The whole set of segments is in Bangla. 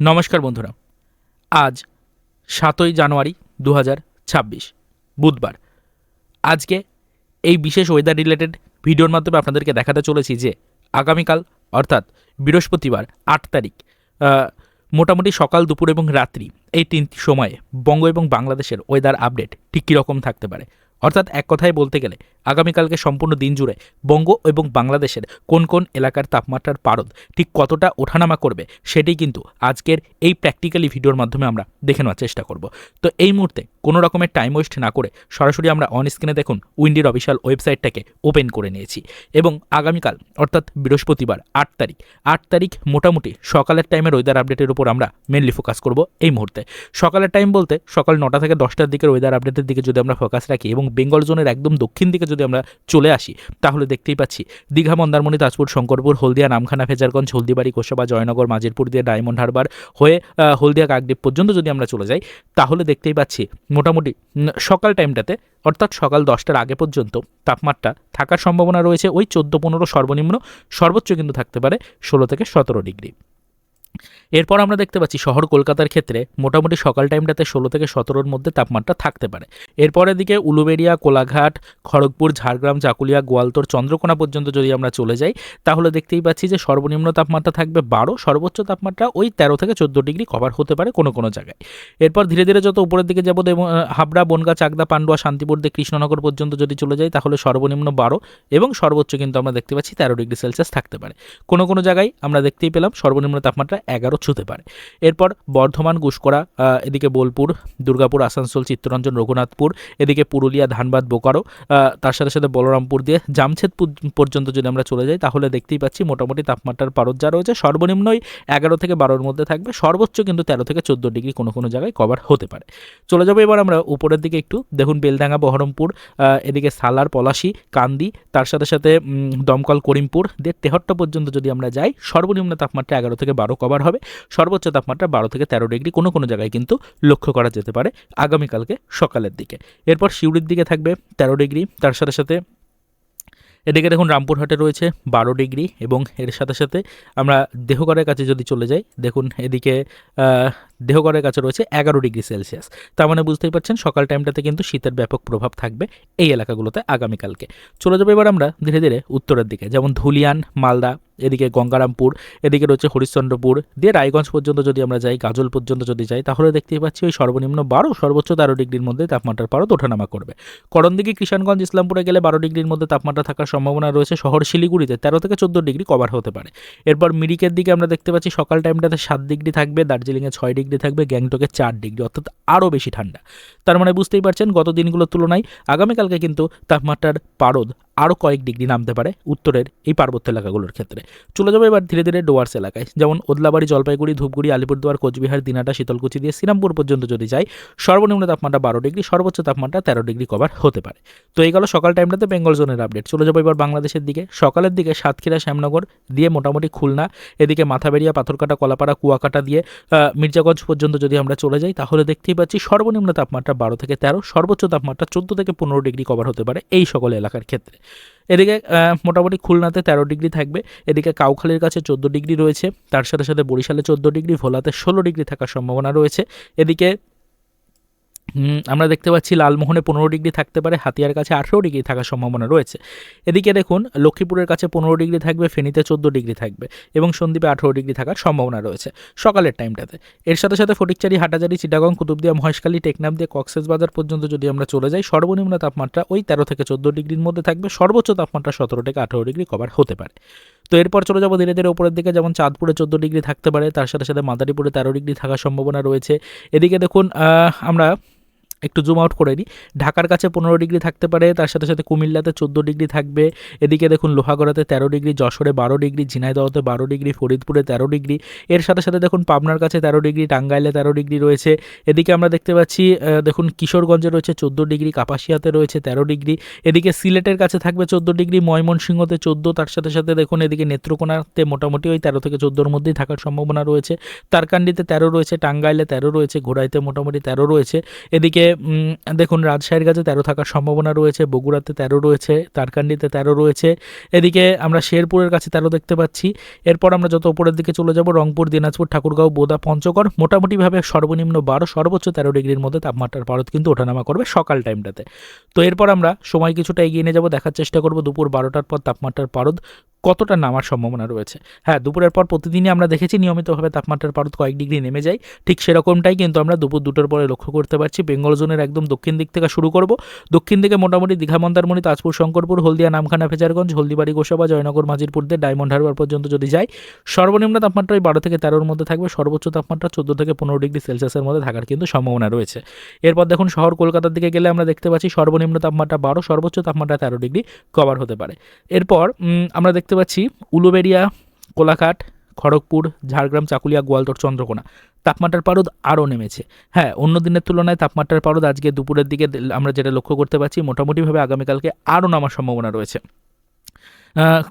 নমস্কার বন্ধুরা। আজ সাতই জানুয়ারি দু বুধবার। আজকে এই বিশেষ ওয়েদার রিলেটেড ভিডিওর মাধ্যমে আপনাদেরকে দেখাতে চলেছি যে আগামীকাল, অর্থাৎ বৃহস্পতিবার, আট তারিখ মোটামুটি সকাল, দুপুর এবং রাত্রি এই তিনটি সময়ে বঙ্গ এবং বাংলাদেশের ওয়েদার আপডেট ঠিক কীরকম থাকতে পারে। অর্থাৎ এক কথায় বলতে গেলে, আগামীকালকে সম্পূর্ণ দিন জুড়ে বঙ্গ এবং বাংলাদেশের কোন কোন এলাকার তাপমাত্রার পারদ ঠিক কতটা ওঠানামা করবে সেটি কিন্তু আজকের এই প্র্যাকটিক্যালি ভিডিওর মাধ্যমে আমরা দেখে নেওয়ার চেষ্টা করব। তো এই মুহূর্তে কোনো রকমের টাইম ওয়েস্ট না করে সরাসরি আমরা অন স্ক্রিনে দেখুন উইন্ডির অফিসিয়াল ওয়েবসাইটটাকে ওপেন করে নিয়েছি এবং আগামীকাল, অর্থাৎ বৃহস্পতিবার, আট তারিখ আট তারিখ মোটামুটি সকালের টাইমের ওয়েদার আপডেটের উপর আমরা মেনলি ফোকাস করব এই মুহূর্তে। সকালের টাইম বলতে সকাল নটা থেকে দশটার দিকের ওয়েদার আপডেটের দিকে যদি আমরা ফোকাস রাখি এবং বেঙ্গল জোনের একদম দক্ষিণ দিকে যদি আমরা চলে আসি, তাহলে দেখতেই পাচ্ছি দীঘা, মন্দারমণি, তাজপুর, শঙ্করপুর, হলদিয়া, নামখানা, ফেজারগঞ্জ, হলদিবাড়ি কোষাবা জয়নগর, মাজিরপুর দিয়ে ডায়মন্ড হারবার হয়ে হলদিয়া কাকদ্বীপ পর্যন্ত যদি আমরা চলে যাই, তাহলে দেখতেই পাচ্ছি মোটামুটি সকাল টাইমটাতে, অর্থাৎ সকাল দশটার আগে পর্যন্ত তাপমাত্রা থাকার সম্ভাবনা রয়েছে। ওই চোদ্দ পনেরো সর্বনিম্ন সর্বোচ্চ কিন্তু থাকতে পারে ষোলো থেকে সতেরো ডিগ্রি। এরপর আমরা দেখতে পাচ্ছি শহর কলকাতার ক্ষেত্রে মোটামুটি সকাল টাইমটাতে ষোলো থেকে সতেরোর মধ্যে তাপমাত্রা থাকতে পারে। এরপরের দিকে উলুবেড়িয়া, কোলাঘাট, খড়গপুর, ঝাড়গ্রাম চাকুলিয়া গোয়ালতোর, চন্দ্রকোনা পর্যন্ত যদি আমরা চলে যাই, তাহলে দেখতেই পাচ্ছি যে সর্বনিম্ন তাপমাত্রা থাকবে বারো, সর্বোচ্চ তাপমাত্রা ওই তেরো থেকে চোদ্দ ডিগ্রি কভার হতে পারে কোনো কোনো জায়গায়। এরপর ধীরে ধীরে যত উপরের দিকে যাব এবং হাবড়া, বনগা, চাকদা, পান্ডুয়া, শান্তিপুর দিয়ে কৃষ্ণনগর পর্যন্ত যদি চলে যাই, তাহলে সর্বনিম্ন বারো এবং সর্বোচ্চ কিন্তু আমরা দেখতে পাচ্ছি তেরো ডিগ্রি সেলসিয়াস থাকতে পারে। কোনো কোনো জায়গায় আমরা দেখতেই পেলাম সর্বনিম্ন তাপমাত্রা এগারো ছুতে পারে। এরপর বর্ধমান, গুসকরা এদিকে বোলপুর, দুর্গাপুর, আসানসোল, চিত্তরঞ্জন, রঘুনাথপুর, এদিকে পুরুলিয়া, ধানবাদ, বোকারো তার সাথে সাথে বলরামপুর দিয়ে জামছেদপুর পর্যন্ত যদি আমরা চলে যাই, তাহলে দেখতেই পাচ্ছি মোটামুটি তাপমাত্রার পারদ যা রয়েছে সর্বনিম্নই এগারো থেকে বারোর মধ্যে থাকবে। সর্বোচ্চ কিন্তু তেরো থেকে চোদ্দ ডিগ্রি কোনো কোনো জায়গায় কভার হতে পারে। চলে যাব এবার আমরা উপরের দিকে একটু। দেখুন, বেলডাঙ্গা, বহরমপুর এদিকে সালার, পলাশি, কান্দি, তার সাথে সাথে দমকল, করিমপুর দিয়ে তেহট্ট পর্যন্ত যদি আমরা যাই, সর্বনিম্ন তাপমাত্রা এগারো থেকে বারো কভার হবে। সর্বোচ্চ তাপমাত্রা বারো থেকে তেরো ডিগ্রি কোনো কোনো জায়গায় কিন্তু লক্ষ্য করা যেতে পারে আগামীকালকে সকালের দিকে। এরপর শিউড়ির দিকে থাকবে তেরো ডিগ্রি, তার সাথে সাথে এদিকে দেখুন রামপুরহাটে রয়েছে বারো ডিগ্রি এবং এর সাথে সাথে আমরা দেহগড়ের কাছে যদি চলে যাই, দেখুন এদিকে দেহগড়ের কাছে রয়েছে এগারো ডিগ্রি সেলসিয়াস। তার মানে বুঝতেই পারছেন সকাল টাইমটাতে কিন্তু শীতের ব্যাপক প্রভাব থাকবে এই এলাকাগুলোতে আগামীকালকে। চলে যাব এবার আমরা ধীরে ধীরে উত্তরের দিকে, যেমন ধুলিয়ান, মালদা এদিকে গঙ্গারামপুর, এদিকে রয়েছে হরিশ্চন্দ্রপুর। দিয়ে রায়গঞ্জ পর্যন্ত যদি আমরা যাই, গাজল পর্যন্ত যদি যাই, তাহলে দেখতেই পাচ্ছি ওই সর্বনিম্ন বারো, সর্বোচ্চ তেরো ডিগ্রির মধ্যে তাপমাত্রার পারদ ওঠানামা করবে। করণদিঘি, কিষানগঞ্জ, ইসলামপুরে গেলে বারো ডিগ্রির মধ্যে তাপমাত্রা থাকার সম্ভাবনা রয়েছে। শহর শিলিগুড়িতে তেরো থেকে চোদ্দ ডিগ্রি কভার হতে পারে। এরপর মিরিকের দিকে আমরা দেখতে পাচ্ছি, সকাল টাইমটাতে সাত ডিগ্রি থাকবে, দার্জিলিংয়ে ছয় ডিগ্রি থাকবে, গ্যাংটকে চার ডিগ্রি, অর্থাৎ আরও বেশি ঠান্ডা। তার মানে বুঝতেই পারছেন, গত দিনগুলোর তুলনায় আগামীকালকে কিন্তু তাপমাত্রার পারদ আরও কয়েক ডিগ্রি নামতে পারে উত্তরের এই পার্বত্য এলাকাগুলোর ক্ষেত্রে। চলে যাব এবার ধীরে ধীরে ডোয়ার্স এলাকায়। যেমন ওদলাবাড়ি, জলপাইগুড়ি, ধূপগুড়ি, আলিপুরদুয়ার, কোচবিহার, দিনাটা, শীতলকুচি দিয়ে শ্রীরামপুর পর্যন্ত যদি যাই, সর্বনিম্ন তাপমাত্রা বারো ডিগ্রি, সর্বোচ্চ তাপমাত্রা তেরো ডিগ্রি কভার হতে পারে। তো এই গেল সকাল টাইমটাতে বেঙ্গল জোনের আপডেট। চলে যাব এবার বাংলাদেশের দিকে। সকালের দিকে সাতক্ষীরা, শ্যামনগর দিয়ে মোটামুটি খুলনা, এদিকে মাথাবেরিয়া পাথরকাটা, কলাপাড়া, কুয়াকাটা দিয়ে মির্জাগঞ্জ পর্যন্ত যদি আমরা চলে যাই, তাহলে দেখতেই পাচ্ছি সর্বনিম্ন তাপমাত্রা বারো থেকে তেরো, সর্বোচ্চ তাপমাত্রা চোদ্দ থেকে পনেরো ডিগ্রি কভার হতে পারে এই সকল এলাকার ক্ষেত্রে। এদিকে মোটামুটি খুলনাতে তেরো ডিগ্রি থাকবে। এদিকে কাউখালীর কাছে চোদ্দ ডিগ্রি রয়েছে। তার সাথে সাথে বরিশালে চোদ্দ ডিগ্রি, ভোলাতে ষোলো ডিগ্রি থাকার সম্ভাবনা রয়েছে। এদিকে আমরা দেখতে পাচ্ছি লালমোহনে পনেরো ডিগ্রি থাকতে পারে, হাতিয়ার কাছে আঠেরো ডিগ্রি থাকার সম্ভাবনা রয়েছে। এদিকে দেখুন, লক্ষ্মীপুরের কাছে পনেরো ডিগ্রি থাকবে, ফেনীতে চোদ্দ ডিগ্রি থাকবে এবং সন্দ্বীপে আঠেরো ডিগ্রি থাকার সম্ভাবনা রয়েছে সকালের টাইমটাতে। এর সাথে সাথে ফটিকচারি, হাটাজারি, চিটাগং, কুতুবদিয়া, মহেশখালী, টেকনাফ দিয়ে কক্সেস বাজার পর্যন্ত যদি আমরা চলে যাই, সর্বনিম্ন তাপমাত্রা ওই তেরো থেকে চোদ্দ ডিগ্রির মধ্যে থাকবে, সর্বোচ্চ তাপমাত্রা সতেরো থেকে আঠেরো ডিগ্রি কভার হতে পারে। তো এরপর চলে যাব ধীরে ধীরে উপরের দিকে, যেমন চাঁদপুরে চোদ্দ ডিগ্রি থাকতে পারে, তার সাথে সাথে মাদারীপুরে তেরো ডিগ্রি থাকার সম্ভাবনা রয়েছে। এদিকে দেখুন আমরা একটু জুম আউট করে নিই ঢাকার কাছে পনেরো ডিগ্রি থাকতে পারে, তার সাথে সাথে কুমিল্লাতে চোদ্দ ডিগ্রি থাকবে। এদিকে দেখুন লোহাগড়াতে তেরো ডিগ্রি, যশোরে বারো ডিগ্রি, ঝিনাইদহতে বারো ডিগ্রি, ফরিদপুরে তেরো ডিগ্রি। এর সাথে সাথে দেখুন পাবনার কাছে তেরো ডিগ্রি, টাঙ্গাইলে তেরো ডিগ্রি রয়েছে। এদিকে আমরা দেখতে পাচ্ছি দেখুন কিশোরগঞ্জে রয়েছে চোদ্দ ডিগ্রি, কাপাসিয়াতে রয়েছে তেরো ডিগ্রি। এদিকে সিলেটের কাছে থাকবে চোদ্দ ডিগ্রি, ময়মনসিংহতে চোদ্দ, তার সাথে সাথে দেখুন এদিকে নেত্রকোনাতে মোটামুটি ওই তেরো থেকে চোদ্দোর মধ্যেই থাকার সম্ভাবনা রয়েছে। তারকান্ডিতে তেরো রয়েছে, টাঙ্গাইলে তেরো রয়েছে, ঘোড়াইতে মোটামুটি তেরো রয়েছে। এদিকে দেখুন, রাজশাহীর কাছে তেরো থাকার সম্ভাবনা রয়েছে, বগুড়াতে তেরো রয়েছে তারকান্ডিতে তেরো রয়েছে। এদিকে আমরা শেরপুরের কাছে তেরো দেখতে পাচ্ছি। এরপর আমরা যত উপরের দিকে চলে যাব, রংপুর, দিনাজপুর, ঠাকুরগাঁও, বোদা, পঞ্চগড়, মোটামুটিভাবে সর্বনিম্ন বারো, সর্বোচ্চ তেরো ডিগ্রির মধ্যে তাপমাত্রার পারদ কিন্তু ওঠানামা করবে সকাল টাইমটাতে। তো এরপর আমরা সময় কিছুটা এগিয়ে নিয়ে যাব, দেখার চেষ্টা করব দুপুর বারোটার পর তাপমাত্রার পারদ কতটা নামার সম্ভাবনা রয়েছে। হ্যাঁ দুপুরের পর প্রতিদিনই আমরা দেখেছি নিয়মিতভাবে তাপমাত্রার পারদ কয়েক ডিগ্রি নেমে যায়, ঠিক সেরকমটাই কিন্তু আমরা দুপুর দুটোর পরে লক্ষ্য করতে পারছি। বেঙ্গল জোনের একদম দক্ষিণ দিক থেকে শুরু করব। দক্ষিণ দিকে মোটামুটি দীঘা, মন্দারমণি, তাজপুর, শঙ্করপুর, হলদিয়া, নামখানা, ফেজারগঞ্জ, হলদিবাড়ি, গোসাবা, জয়নগর মাজিরপুর দিয়ে ডায়মন্ড হারবার পর্যন্ত যদি যাই, সর্বনিম্ন তাপমাত্রা ওই বারো থেকে তেরোর মধ্যে থাকবে। সর্বোচ্চ তাপমাত্রা চোদ্দ থেকে পনেরো ডিগ্রি সেলসিয়াসের মধ্যে থাকার কিন্তু সম্ভাবনা রয়েছে। এরপর দেখুন শহর কলকাতার দিকে গেলে আমরা দেখতে পাচ্ছি সর্বনিম্ন তাপমাত্রা বারো, সর্বোচ্চ তাপমাত্রা তেরো ডিগ্রি কভার হতে পারে। এরপর আমরা দেখতে পাচ্ছি উলুবেড়িয়া, কোলাঘাট খড়গপুর, ঝাড়গ্রাম, চাকুলিয়া, গোয়ালতর চন্দ্রকোনা। তাপমাত্রার পারদ আরও নেমেছে। হ্যাঁ অন্য দিনের তুলনায় তাপমাত্রার পারদ আজকে দুপুরের দিকে আমরা যেটা লক্ষ্য করতে পারছি, মোটামুটিভাবে আগামীকালকে আরও নামার সম্ভাবনা রয়েছে।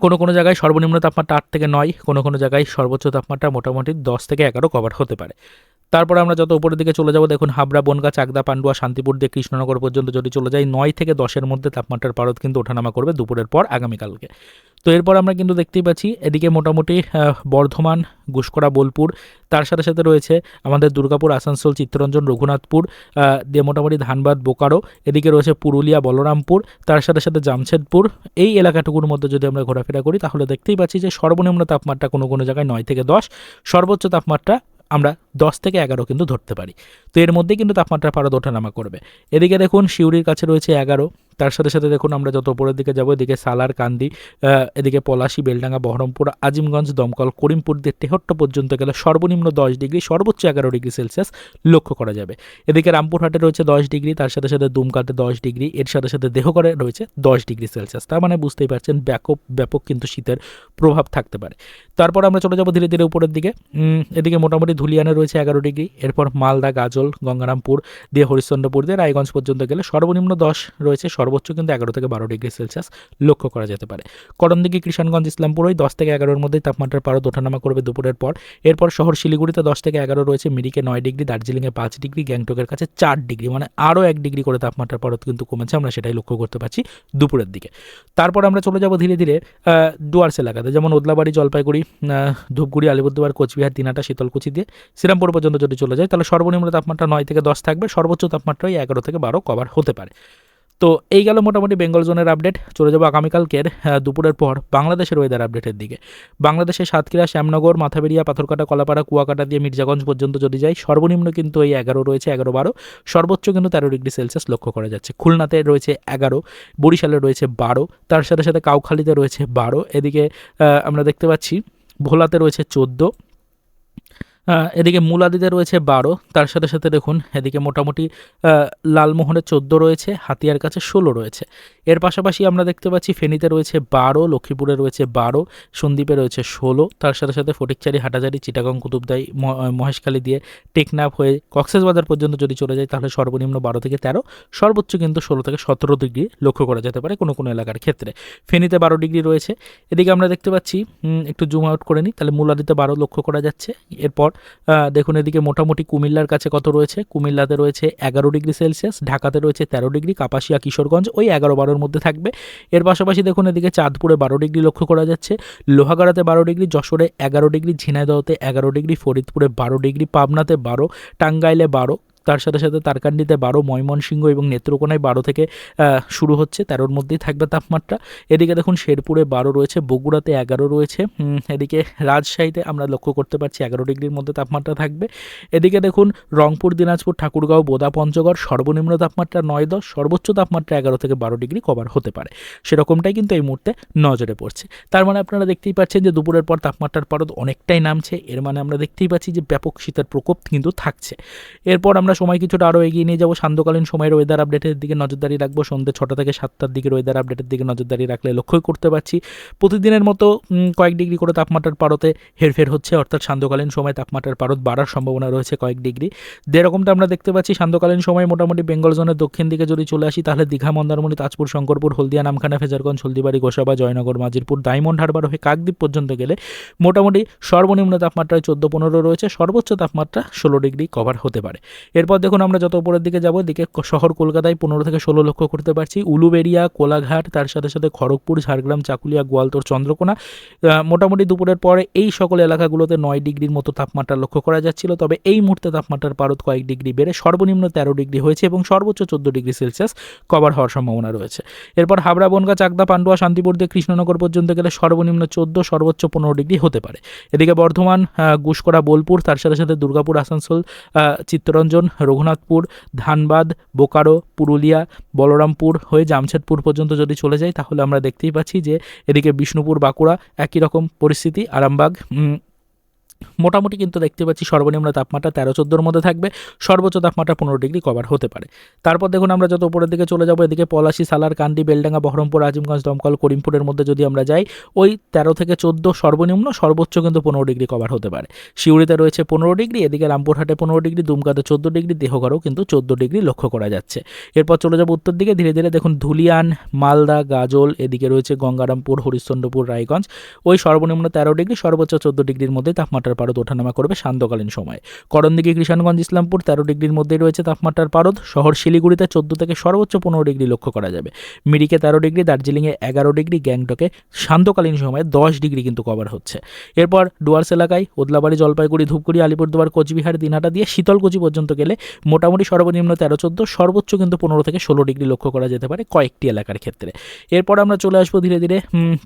কোনো কোনো জায়গায় সর্বনিম্ন তাপমাত্রা আট থেকে নয়, কোনো কোনো জায়গায় সর্বোচ্চ তাপমাত্রা মোটামুটি দশ থেকে এগারো কভার হতে পারে। তারপর আমরা যত উপরের দিকে চলে যাব, দেখুন হাবড়া, বনগা, চাকদা, পান্ডুয়া, শান্তিপুর দিয়ে কৃষ্ণনগর পর্যন্ত যদি চলে যাই, নয় থেকে দশের মধ্যে তাপমাত্রার পারদ কিন্তু ওঠানামা করবে দুপুরের পর আগামীকালকে। তো এরপর আমরা কিন্তু দেখতেই পাচ্ছি, এদিকে মোটামুটি বর্ধমান, গুসকরা, বোলপুর, তার সাথে সাথে রয়েছে আমাদের দুর্গাপুর, আসানসোল, চিত্তরঞ্জন, রঘুনাথপুর দিয়ে মোটামুটি ধানবাদ, বোকারো, এদিকে রয়েছে পুরুলিয়া, বলরামপুর, তার সাথে সাথে জামশেদপুর, এই এলাকাটুকুর মধ্যে যদি আমরা ঘোরাফেরা করি, তাহলে দেখতেই পাচ্ছি যে সর্বনিম্ন তাপমাত্রা কোনো কোনো জায়গায় নয় থেকে দশ, সর্বোচ্চ তাপমাত্রা আমরা দশ থেকে এগারো কিন্তু ধরতে পারি। তো এর মধ্যেই কিন্তু তাপমাত্রা পারদ ওঠানামা করবে। এদিকে দেখুন শিউরির কাছে রয়েছে এগারো। তার সাথে সাথে দেখুন, আমরা যত উপরের দিকে যাব, এদিকে সালার, কান্দি এদিকে পলাশি, বেলডাঙ্গা, বহরমপুর, আজিমগঞ্জ, দমকল, করিমপুর দিয়ে তেহট্ট পর্যন্ত গেলে সর্বনিম্ন দশ ডিগ্রি, সর্বোচ্চ এগারো ডিগ্রি সেলসিয়াস লক্ষ্য করা যাবে। এদিকে রামপুরহাটে রয়েছে দশ ডিগ্রি, তার সাথে সাথে দুমকাতে দশ ডিগ্রি, এর সাথে সাথে দেহগড়ে রয়েছে দশ ডিগ্রি সেলসিয়াস। তার মানে বুঝতেই পারছেন, ব্যাপক ব্যাপক কিন্তু শীতের প্রভাব থাকতে পারে। তারপর আমরা চলে যাব ধীরে ধীরে উপরের দিকে। এদিকে মোটামুটি ধুলিয়ানে রয়েছে এগারো ডিগ্রি। এরপর মালদা, গাজল, গঙ্গারামপুর দিয়ে হরিশ্চন্দ্রপুর দিয়ে রায়গঞ্জ পর্যন্ত গেলে সর্বনিম্ন দশ রয়েছে। সর্বোচ্চ কিন্তু এগারো থেকে বারো ডিগ্রি সেলসিয়াস লক্ষ্য করা যেতে পারে। করণদিঘি কৃষণগঞ্জ ইসলামপুর ওই দশ থেকে এগারোর মধ্যেই তাপমাত্রার পারদ ওঠানামা করবে দুপুরের পর। এরপর শহর শিলিগুড়িতে দশ থেকে এগারো রয়েছে, মিরিকে নয় ডিগ্রি, দার্জিলিংয়ে পাঁচ ডিগ্রি, গ্যাংটকের কাছে চার ডিগ্রি মানে আরও এক ডিগ্রি করে তাপমাত্রার পারদ কিন্তু কমেছে। আমরা সেটাই লক্ষ্য করতে পারছি দুপুরের দিকে। তারপর আমরা চলে যাব ধীরে ধীরে ডুয়ার্স এলাকাতে যেমন ওদলাবাড়ি, জলপাইগুড়ি ধূপগুড়ি, আলিপুরদুয়ার, কোচবিহার দিনাটা শীতলকুচি দিয়ে। শ্রীরামপুর পর্যন্ত যদি চলে যায়, তাহলে সর্বনিম্ন তাপমাত্রা নয় থেকে দশ থাকবে। সর্বোচ্চ তাপমাত্রাই এগারো থেকে বারো কভার হতে পারে। তো এই গেল মোটামুটি বেঙ্গল জোনের আপডেট। চলে যাব আগামীকালকের দুপুরের পর বাংলাদেশের ওয়েদার আপডেটের দিকে। বাংলাদেশের সাতক্ষীরা, শ্যামনগর, মাথাবেরিয়া, পাথরকাটা, কলাপাড়া, কুয়াকাটা দিয়ে মির্জাগঞ্জ পর্যন্ত যদি যাই সর্বনিম্ন কিন্তু এই এগারো রয়েছে, এগারো বারো। সর্বোচ্চ কিন্তু তেরো ডিগ্রি সেলসিয়াস লক্ষ্য করা যাচ্ছে। খুলনাতে রয়েছে এগারো, বরিশালে রয়েছে বারো, তার সাথে সাথে কাউখালীতে রয়েছে বারো। এদিকে আমরা দেখতে পাচ্ছি ভোলাতে রয়েছে চোদ্দ এদিকে মুলাদিতে রয়েছে বারো, তার সাথে সাথে দেখুন এদিকে মোটামুটি লালমোহনের লালমোহনে চোদ্দ রয়েছে, হাতিয়ার কাছে ষোলো রয়েছে। এর পাশাপাশি আমরা দেখতে পাচ্ছি ফেনীতে রয়েছে বারো, লক্ষ্মীপুরে রয়েছে বারো, সন্দ্বীপে রয়েছে ষোলো, তার সাথে সাথে ফটিকচারি হাটাজারি চিটাগং, কুতুবদাই মহেশখালী দিয়ে টেকনাফ হয়ে কক্সবাজার পর্যন্ত যদি চলে যায়, তাহলে সর্বনিম্ন বারো থেকে তেরো, সর্বোচ্চ কিন্তু ষোলো থেকে সতেরো ডিগ্রি লক্ষ্য করা যেতে পারে কোনো কোনো এলাকার ক্ষেত্রে। ফেনীতে বারো ডিগ্রি রয়েছে। এদিকে আমরা দেখতে পাচ্ছি একটু জুম আউট করে নিই, তাহলে মুলাদিতে বারো লক্ষ্য করা যাচ্ছে। এরপর দেখুন এদিকে মোটামুটি কুমিল্লার কাছে কত রয়েছে? কুমিল্লাতে রয়েছে এগারো ডিগ্রি সেলসিয়াস, ঢাকাতে রয়েছে তেরো ডিগ্রি, কাপাসিয়া, কিশোরগঞ্জ ওই এগারো বারোর মধ্যে থাকবে। এর পাশাপাশি দেখুন, এদিকে চাঁদপুরে বারো ডিগ্রি লক্ষ্য করা যাচ্ছে। লোহাগাড়াতে বারো ডিগ্রি, যশোরে এগারো ডিগ্রি, ঝিনাইদহতে এগারো ডিগ্রি, ফরিদপুরে বারো ডিগ্রি, পাবনাতে বারো, টাঙ্গাইলে বারো তার সাথে সাথে তারকান্ডিতে বারো, ময়মনসিংহ এবং নেত্রকোনায় বারো থেকে শুরু হচ্ছে তেরোর মধ্যেই থাকবে তাপমাত্রা। এদিকে দেখুন, শেরপুরে বারো রয়েছে, বগুড়াতে এগারো রয়েছে। এদিকে রাজশাহীতে আমরা লক্ষ্য করতে পারছি এগারো ডিগ্রির মধ্যে তাপমাত্রা থাকবে। এদিকে দেখুন, রংপুর, দিনাজপুর, ঠাকুরগাঁও, বোদা, পঞ্চগড় সর্বনিম্ন তাপমাত্রা নয় দশ, সর্বোচ্চ তাপমাত্রা এগারো থেকে বারো ডিগ্রি কভার হতে পারে। সেরকমটাই কিন্তু এই মুহূর্তে নজরে পড়ছে। তার মানে আপনারা দেখতেই পাচ্ছেন যে দুপুরের পর তাপমাত্রার পারদ অনেকটাই নামছে। এর মানে আমরা দেখতেই পাচ্ছি যে ব্যাপক শীতের প্রকোপ কিন্তু থাকছে। এরপর আমরা সময় কিছুটা আরও এগিয়ে নিয়ে যাব। সান্ধ্যকালীন সময়ের ওয়েদার আপডেটের দিকে নজরদারি রাখব। সন্ধ্যে ছটা থেকে সাতটার দিকে ওয়েদার আপডেটের দিকে নজরদারি রাখলে লক্ষ্যই করতে পারছি। প্রতিদিনের মতো কয়েক ডিগ্রি করে তাপমাত্রার পারতে হেরফের হচ্ছে, অর্থাৎ সান্ধ্যকালীন সময় তাপমাত্রার পারদ বাড়ার সম্ভাবনা রয়েছে কয়েক ডিগ্রি। যেরকমটা আমরা দেখতে পাচ্ছি, সান্ধ্যকালীন সময় মোটামুটি বেঙ্গল জোনের দক্ষিণ দিকে যদি চলে আসি, তাহলে দীঘা, মন্দারমণি, তাজপুর, শঙ্করপুর, হলদিয়া, নামখানা, ফেজারগঞ্জ, হলদিবাড়ি, গোসাবা, জয়নগর, মাজিরপুর, ডায়মন্ড হারবার হয়ে কাকদ্বীপ পর্যন্ত গেলে মোটামুটি সর্বনিম্ন তাপমাত্রায় চোদ্দ পনেরো রয়েছে। সর্বোচ্চ তাপমাত্রা ষোলো ডিগ্রি কভার হতে পারে। এরপর দেখুন আমরা যত উপরের দিকে যাব, এদিকে ক- শহর কলকাতায় পনেরো থেকে ষোলো লক্ষ করতে পারছি। উলুবেড়িয়া, কোলাঘাট, তার সাথে সাথে খড়গপুর, ঝাড়গ্রাম, চাকুলিয়া, গোয়ালতোর, চন্দ্রকোনা। মোটামুটি দুপুরের পরে এই সকল এলাকাগুলোতে নয় ডিগ্রির মতো তাপমাত্রা লক্ষ্য করা যাচ্ছিল। তবে এই মুহূর্তে তাপমাত্রার পারদ কয়েক ডিগ্রি বেড়ে সর্বনিম্ন তেরো ডিগ্রি হয়েছে এবং সর্বোচ্চ চোদ্দ ডিগ্রি সেলসিয়াস কভার হওয়ার সম্ভাবনা রয়েছে। এরপর হাবড়া, বনগা, চাকদা, পান্ডুয়া, শান্তিপুর দিয়ে কৃষ্ণনগর পর্যন্ত গেলে সর্বনিম্ন চোদ্দ, সর্বোচ্চ পনেরো ডিগ্রি হতে পারে। এদিকে বর্ধমান গুসকরা, বোলপুর, তার সাথে সাথে দুর্গাপুর, আসানসোল চিত্তরঞ্জন রঘুনাথপুর, ধানবাদ, বোকারো, পুরুলিয়া, বলরামপুর হয়ে জামশেদপুর পর্যন্ত যদি চলে যাই, তাহলে আমরা দেখতেই পাচ্ছি যে এদিকে বিষ্ণুপুর, বাঁকুড়া একই রকম পরিস্থিতি, আরামবাগ মোটামুটি কিন্তু দেখতে পাচ্ছি সর্বনিম্ন তাপমাত্রা তেরো চোদ্দোর মধ্যে থাকবে। সর্বোচ্চ তাপমাত্রা পনেরো ডিগ্রি কভার হতে পারে। তারপর দেখুন আমরা যত উপরের দিকে চলে যাব, এদিকে পলাশি, সালার, কান্দি, বেলডাঙ্গা, বহরমপুর, আজিমগঞ্জ, দমকল, করিমপুরের মধ্যে যদি আমরা যাই, ওই তেরো থেকে চোদ্দ সর্বনিম্ন, সর্বোচ্চ কিন্তু পনেরো ডিগ্রি কভার হতে পারে। শিউড়িতে রয়েছে পনেরো ডিগ্রি, এদিকে রামপুরহাটে পনেরো ডিগ্রি, দুমকাতে চোদ্দ ডিগ্রি দেহগড়েও কিন্তু চোদ্দ ডিগ্রি লক্ষ্য করা যাচ্ছে। এরপর চলে যাব উত্তর দিকে, ধীরে ধীরে দেখুন ধুলিয়ান, মালদা, গাজল, এদিকে রয়েছে গঙ্গারামপুর, হরিশ্চন্দ্রপুর, রায়গঞ্জ। ওই সর্বনিম্ন তেরো ডিগ্রি, সর্বোচ্চ চোদ্দ ডিগ্রির মধ্যে তাপমাত্রার পারদ ওঠানামা করবে শান্তকালীন সময়ে। করণদিঘি, কিষানগঞ্জ, ইসলামপুর তেরো ডিগ্রির মধ্যে রয়েছে তাপমাত্রার পারদ। শহর শিলিগুড়িতে চোদ্দ থেকে সর্বোচ্চ পনেরো ডিগ্রি লক্ষ্য করা যাবে। মিরিকে তেরো ডিগ্রি, দার্জিলিংয়ে এগারো ডিগ্রি, গ্যাংটকে শান্তকালীন সময়ে দশ ডিগ্রি কিন্তু কভার হচ্ছে। এরপর ডুয়ার্স এলাকায় ওদলাবাড়ি, জলপাইগুড়ি, ধূপগুড়ি, আলিপুরদুয়ার, কোচবিহার, দিনহাটা দিয়ে শীতলকুচি পর্যন্ত গেলে মোটামুটি সর্বনিম্ন তেরো চোদ্দ, সর্বোচ্চ কিন্তু পনেরো থেকে ষোলো ডিগ্রি লক্ষ্য করা যেতে পারে কয়েকটি এলাকার ক্ষেত্রে। এরপর আমরা চলে আসব ধীরে ধীরে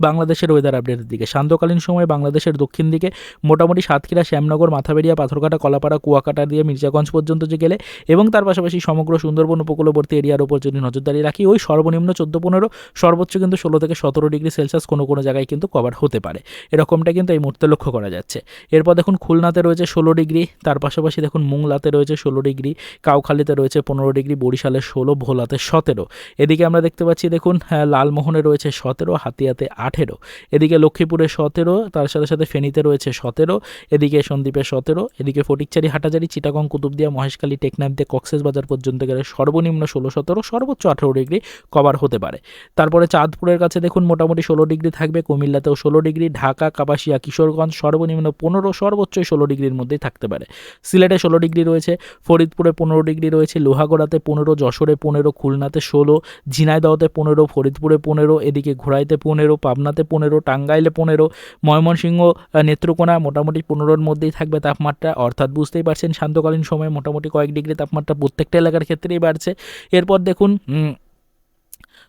বাংলাদেশের ওয়েদার আপডেটের দিকে। শান্তকালীন সময়ে বাংলাদেশের দক্ষিণ দিকে মোটামুটি সাতক্ষীরা, শ্যামনগর, মাথাবেড়িয়া, পাথরঘাটা, কলাপাড়া, কুয়াকাটা দিয়ে মির্জাগঞ্জ পর্যন্ত যে গেলে এবং তার পাশাপাশি সমগ্র সুন্দরবন উপকূলবর্তী এরিয়ার উপর যদি নজরদারি রাখি, ওই সর্বনিম্ন চোদ্দ পনেরো সর্বোচ্চ কিন্তু ষোলো থেকে সতেরো ডিগ্রি সেলসিয়াস কোনো কোনো জায়গায় কিন্তু কভার হতে পারে। এরকমটা কিন্তু এই মুহূর্তে লক্ষ্য করা যাচ্ছে। এরপর দেখুন খুলনাতে রয়েছে ষোলো ডিগ্রি, তার পাশাপাশি দেখুন মুংলাতে রয়েছে ষোলো ডিগ্রি, কাউখালীতে রয়েছে পনেরো ডিগ্রি, বরিশালে ষোলো, ভোলাতে সতেরো। এদিকে আমরা দেখতে পাচ্ছি দেখুন লালমোহনে রয়েছে সতেরো, হাতিয়াতে আঠেরো। এদিকে লক্ষ্মীপুরে সতেরো, তার সাথে সাথে ফেনীতে রয়েছে সতেরো এদিকে সন্দ্বীপে সতেরো, এদিকে ফটিকচারি হাটাজারি চিটাগং, কুতুবদিয়া, মহেশখালী টেকনাফ দিয়ে কক্সেস বাজার পর্যন্ত গেলে সর্বনিম্ন ষোলো, সতেরো, সর্বোচ্চ আঠেরো ডিগ্রি কভার হতে পারে। তারপরে চাঁদপুরের কাছে দেখুন মোটামুটি ষোলো ডিগ্রি থাকবে, কুমিল্লাতেও ষোলো ডিগ্রি, ঢাকা, কাপাসিয়া, কিশোরগঞ্জ সর্বনিম্ন পনেরো, সর্বোচ্চই ষোলো ডিগ্রির মধ্যেই থাকতে পারে। সিলেটে ষোলো ডিগ্রি রয়েছে, ফরিদপুরে পনেরো ডিগ্রি রয়েছে, লোহাগড়াতে পনেরো, যশোরে পনেরো, খুলনাতে ষোলো, ঝিনাইদহতে পনেরো, ফরিদপুরে পনেরো, এদিকে ঘোড়াইতে পনেরো, পাবনাতে পনেরো, টাঙ্গাইলে পনেরো, ময়মনসিংহ, নেত্রকোনা মোটামুটি পনেরোর মধ্যেই থাকবে তাপমাত্রা। অর্থাৎ বুঝতেই পারছেন, শান্তকালীন সময়ে মোটামুটি কয়েক ডিগ্রি তাপমাত্রা প্রত্যেকটা এলাকার ক্ষেত্রেই বাড়ছে। এরপর দেখুন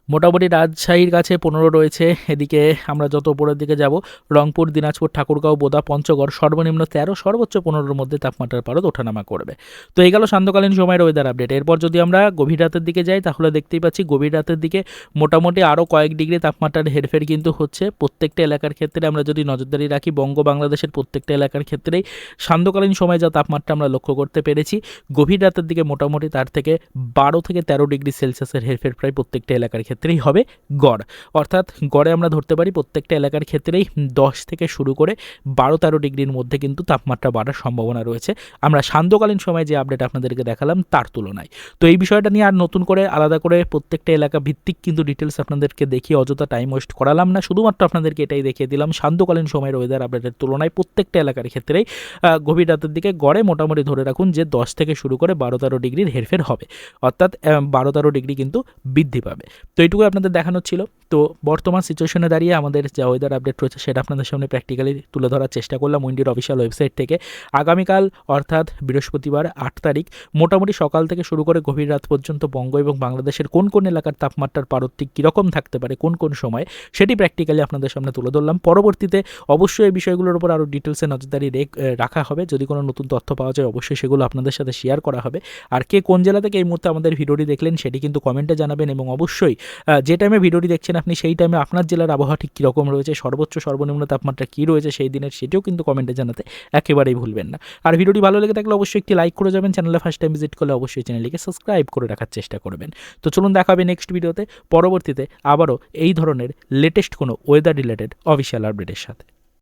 মোটামুটি রাজশাহীর কাছে পনেরো রয়েছে। এদিকে আমরা যত উপরের দিকে যাব, রংপুর, দিনাজপুর, ঠাকুরগাঁও, বোদা, পঞ্চগড়, সর্বনিম্ন তেরো, সর্বোচ্চ পনেরোর মধ্যে তাপমাত্রার পারদ ওঠানামা করবে। তো এই গেল শান্তকালীন সময়ের ওয়েদার আপডেট এরপর যদি আমরা গভীর রাতের দিকে যাই, তাহলে দেখতেই পাচ্ছি গভীর রাতের দিকে মোটামুটি আরও কয়েক ডিগ্রি তাপমাত্রার হেরফের কিন্তু হচ্ছে। প্রত্যেকটা এলাকার ক্ষেত্রে আমরা যদি নজরদারি রাখি বঙ্গ বাংলাদেশের প্রত্যেকটা এলাকার ক্ষেত্রেই সান্ধ্যকালীন সময়ে যা তাপমাত্রা আমরা লক্ষ্য করতে পেরেছি, গভীর রাতের দিকে মোটামুটি তার থেকে বারো থেকে তেরো ডিগ্রি সেলসিয়াসের হেরফের প্রায় প্রত্যেকটা এলাকার ক্ষেত্রেই হবে গড়। অর্থাৎ গড়ে আমরা ধরতে পারি প্রত্যেকটা এলাকার ক্ষেত্রেই দশ থেকে শুরু করে বারো তেরো ডিগ্রির মধ্যে কিন্তু তাপমাত্রা বাড়ার সম্ভাবনা রয়েছে। আমরা সান্ধ্যকালীন সময়ে যে আপডেট আপনাদেরকে দেখালাম তার তুলনায়। তো এই বিষয়টা নিয়ে আর নতুন করে আলাদা করে প্রত্যেকটা এলাকা ভিত্তিক কিন্তু ডিটেলস আপনাদেরকে দেখিয়ে অযথা টাইম ওয়েস্ট করালাম না। শুধুমাত্র আপনাদেরকে এটাই দেখিয়ে দিলাম, সান্ধ্যকালীন সময়ের ওয়েদার আপডেটের তুলনায় প্রত্যেকটা এলাকার ক্ষেত্রেই গভীর রাতের দিকে গড়ে মোটামুটি ধরে রাখুন যে দশ থেকে শুরু করে বারো তেরো ডিগ্রির হেরফের হবে। অর্থাৎ বারো তেরো ডিগ্রি কিন্তু বৃদ্ধি পাবে। তো এইটুকু আপনাদের দেখানোর ছিল। তো বর্তমান সিচুয়েশনে দাঁড়িয়ে আমাদের যা ওয়েদার আপডেট রয়েছে সেটা আপনাদের সামনে প্র্যাকটিক্যালি তুলে ধরার চেষ্টা করলাম উইন্ডির অফিসিয়াল ওয়েবসাইট থেকে। আগামীকাল অর্থাৎ বৃহস্পতিবার আট তারিখ, মোটামুটি সকাল থেকে শুরু করে গভীর রাত পর্যন্ত বঙ্গ এবং বাংলাদেশের কোন কোন এলাকার তাপমাত্রার পারত্বিক কীরকম থাকতে পারে, কোন কোন সময়, সেটি প্র্যাকটিক্যালি আপনাদের সামনে তুলে ধরলাম। পরবর্তীতে অবশ্যই এই বিষয়গুলোর উপর আরও ডিটেলসে নজরদারি রেখ- হবে। যদি কোনো নতুন তথ্য পাওয়া যায়, অবশ্যই সেগুলো আপনাদের সাথে শেয়ার করা হবে। আর কে কোন জেলা থেকে এই মুহূর্তে আমাদের ভিডিওটি দেখলেন, সেটি কিন্তু কমেন্টে জানাবেন এবং অবশ্যই যে টাইমে ভিডিওটি দেখছেন আপনি, সেই টাইমে আপনার জেলার আবহাওয়া ঠিক কীরকম রয়েছে, সর্বোচ্চ সর্বনিম্ন তাপমাত্রা কী রয়েছে সেই দিনের, সেটিও কিন্তু কমেন্টে জানাতে একেবারেই ভুলবেন না। আর ভিডিওটি ভালো লেগে থাকলে অবশ্যই একটি লাইক করে যাবেন চ্যানেলে ফার্স্ট টাইম ভিজিট করলে অবশ্যই চ্যানেলটিকে সাবস্ক্রাইব করে রাখার চেষ্টা করবেন। তো চলুন দেখা হবে নেক্সট ভিডিওতে পরবর্তীতে আবারও এই ধরনের লেটেস্ট কোনো ওয়েদার রিলেটেড অফিসিয়াল আপডেটের সাথে।